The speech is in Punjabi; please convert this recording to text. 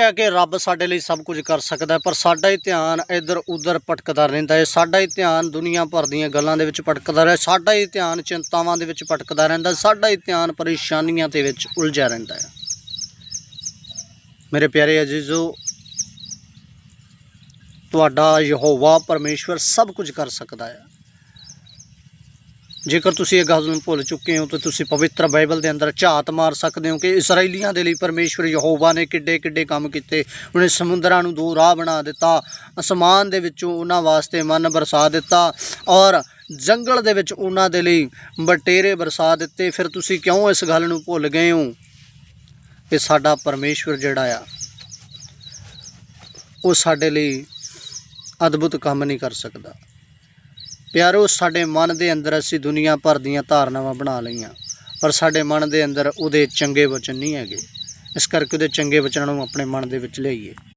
ਹੈ ਕਿ ਰੱਬ ਸਾਡੇ ਲਈ ਸਭ ਕੁਝ ਕਰ ਸਕਦਾ ਪਰ ਸਾਡਾ ਹੀ ਧਿਆਨ ਇੱਧਰ ਉੱਧਰ ਭਟਕਦਾ ਰਹਿੰਦਾ ਹੈ। ਸਾਡਾ ਹੀ ਧਿਆਨ ਦੁਨੀਆ ਭਰ ਦੀਆਂ ਗੱਲਾਂ ਦੇ ਵਿੱਚ ਭਟਕਦਾ ਰਹਿੰਦਾ ਸਾਡਾ ਹੀ ਧਿਆਨ ਚਿੰਤਾਵਾਂ ਦੇ ਵਿੱਚ ਭਟਕਦਾ ਰਹਿੰਦਾ ਸਾਡਾ ਹੀ ਧਿਆਨ ਪਰੇਸ਼ਾਨੀਆਂ ਦੇ ਵਿੱਚ ਉਲਝਿਆ ਰਹਿੰਦਾ ਹੈ। ਮੇਰੇ ਪਿਆਰੇ ਅਜ਼ੀਜ਼ੋ, ਤੁਹਾਡਾ ਯਹੋਵਾ ਪਰਮੇਸ਼ਵਰ ਸਭ ਕੁਝ ਕਰ ਸਕਦਾ ਹੈ। ਜੇਕਰ ਤੁਸੀਂ ਇਹ ਗੱਲ ਨੂੰ ਭੁੱਲ ਚੁੱਕੇ ਹੋ ਤਾਂ ਤੁਸੀਂ ਪਵਿੱਤਰ ਬਾਈਬਲ ਦੇ ਅੰਦਰ ਝਾਤ ਮਾਰ ਸਕਦੇ ਹੋ ਕਿ ਇਸرائیਲੀਆਂ ਦੇ ਲਈ ਪਰਮੇਸ਼ਵਰ ਯਹੋਵਾ ਨੇ ਕਿੱਡੇ ਕਿੱਡੇ ਕੰਮ ਕੀਤੇ, ਉਹਨੇ ਸਮੁੰਦਰਾਂ ਨੂੰ ਦੋ ਰਾਹ ਬਣਾ ਦਿੱਤਾ, ਅਸਮਾਨ ਦੇ ਵਿੱਚੋਂ ਉਹਨਾਂ ਵਾਸਤੇ ਮਨ ਬਰਸਾ ਦਿੱਤਾ ਔਰ ਜੰਗਲ ਦੇ ਵਿੱਚ ਉਹਨਾਂ ਦੇ ਲਈ ਬਟੇਰੇ ਬਰਸਾ ਦਿੱਤੇ। ਫਿਰ ਤੁਸੀਂ ਕਿਉਂ ਇਸ ਗੱਲ ਨੂੰ ਭੁੱਲ ਗਏ ਹੋ ਕਿ ਸਾਡਾ ਪਰਮੇਸ਼ਵਰ ਜਿਹੜਾ ਆ, ਉਹ ਸਾਡੇ ਲਈ ਅਦਭੁਤ ਕੰਮ ਨਹੀਂ ਕਰ ਸਕਦਾ? ਪਿਆਰੋ, ਸਾਡੇ ਮਨ ਦੇ ਅੰਦਰ ਅਸੀਂ ਦੁਨੀਆ ਭਰ ਦੀਆਂ ਧਾਰਨਾਵਾਂ ਬਣਾ ਲਈਆਂ, ਪਰ ਸਾਡੇ ਮਨ ਦੇ ਅੰਦਰ ਉਹਦੇ ਚੰਗੇ ਵਚਨ ਨਹੀਂ ਹੈਗੇ। ਇਸ ਕਰਕੇ ਉਹਦੇ ਚੰਗੇ ਵਚਨਾਂ ਨੂੰ ਆਪਣੇ ਮਨ ਦੇ ਵਿੱਚ ਲਿਆਈਏ।